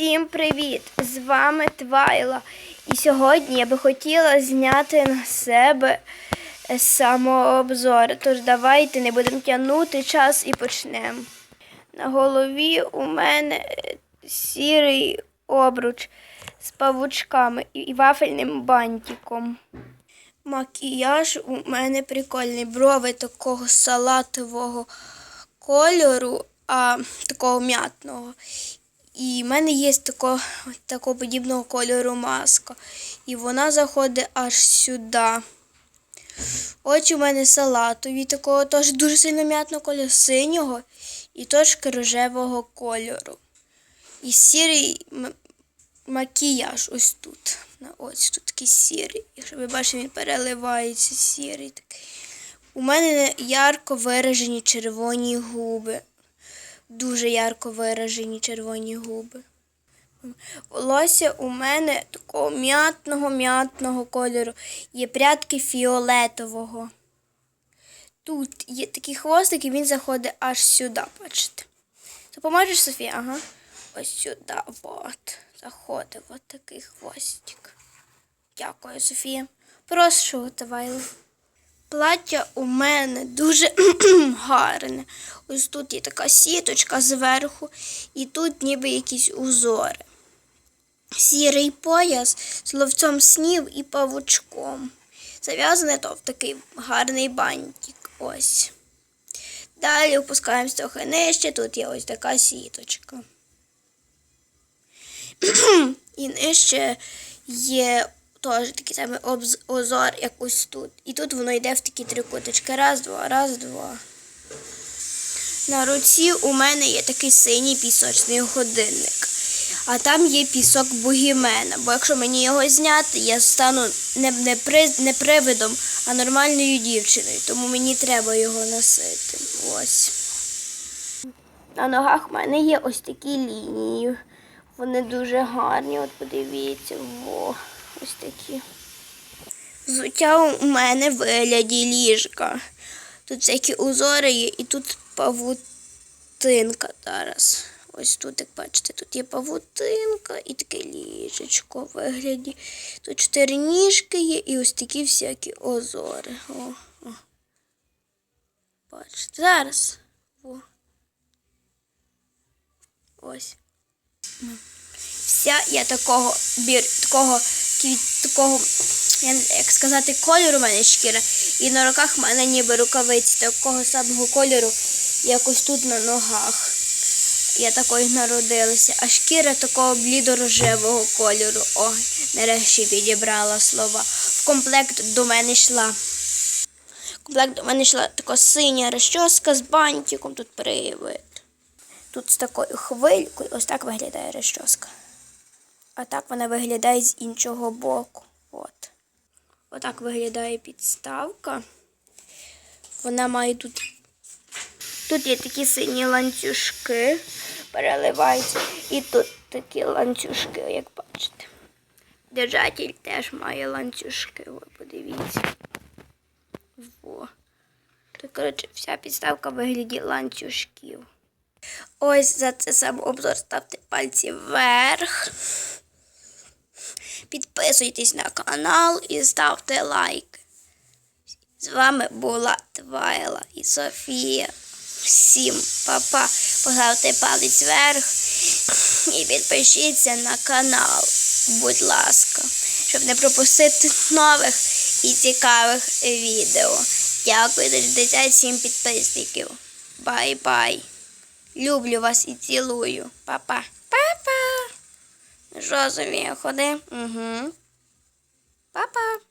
Всім привіт! З вами Твайла. І сьогодні я би хотіла зняти на себе е, самообзор. Тож давайте не будемо тягнути час і почнемо. На голові у мене е, сірий обруч з павучками і- вафельним бантиком. Макіяж у мене прикольний. Брови такого салатового кольору, а такого м'ятного. І в мене є тако, такого подібного кольору маска. І вона заходить аж сюди. Очі у мене салатові, такого теж дуже сильно м'ятного кольору, синього і трошки рожевого кольору. І сірий макіяж ось тут. Ось тут такий сірий. Якщо ви бачите, він переливається сірий такий. У мене ярко виражені червоні губи. Дуже ярко виражені червоні губи. Волосся у мене такого м'ятного м'ятного кольору. Є прядки фіолетового. Тут є такий хвостик, і він заходить аж сюди, бачите. Допоможеш, Софія? Ага. Ось сюди. От. Заходить от такий хвостик. Дякую, Софія. Прошу, Тавайло. Плаття у мене дуже гарне. Ось тут є така сіточка зверху, і тут ніби якісь узори. Сірий пояс з ловцом снів і павучком. Зав'язане то в такий гарний бантик. Ось. Далі опускаємось трохи нижче, тут є ось така сіточка. І нижче є теж такий самий озор, як ось тут. І тут воно йде в такі три куточки. Раз, два, раз, два. На руці у мене є такий синій пісочний годинник. А там є пісок бугімена. Бо якщо мені його зняти, я стану не, не, при, не привидом, а нормальною дівчиною. Тому мені треба його носити. Ось. На ногах в мене є ось такі лінії. Вони дуже гарні, от подивіться, во, ось такі. Взуття у мене в вигляді ліжка. Тут всякі узори є, і тут павутинка зараз. Ось тут, як бачите, тут є павутинка і таке ліжечко в вигляді. Тут чотири ніжки є і ось такі всякі озори. О, о. Бачите, зараз. Во. Ось. Вся я такого бір, такого квіт, такого, як сказати, кольору у мене шкіра. І на руках в мене ніби рукавиці такого самого кольору, як ось тут на ногах. Я такою народилася. А шкіра такого блідо-рожевого кольору. О, нарешті підібрала слова. В комплект до мене йшла. В комплект до мене йшла така синя розчоска з бантиком, тут привид. Тут з такою хвилькою. Ось так виглядає розчоска. А так вона виглядає з іншого боку. От. Отак виглядає підставка. Вона має тут. Тут є такі сині ланцюжки, переливаються. І тут такі ланцюжки, як бачите. Держатель теж має ланцюжки. Ви подивіться. Во. Тут, коротше, вся підставка вигляді ланцюжків. Ось за це сам обзор ставте пальці вверх. Підписуйтесь на канал і ставте лайк. З вами була Твайла і Софія. Всім па-па. Поставте палець вверх і підпишіться на канал, будь ласка, щоб не пропустити нових і цікавих відео. Дякую за 67 підписників. Бай-бай. Люблю вас і цілую. Па-па. Софія, ходи? Угу. Па-па.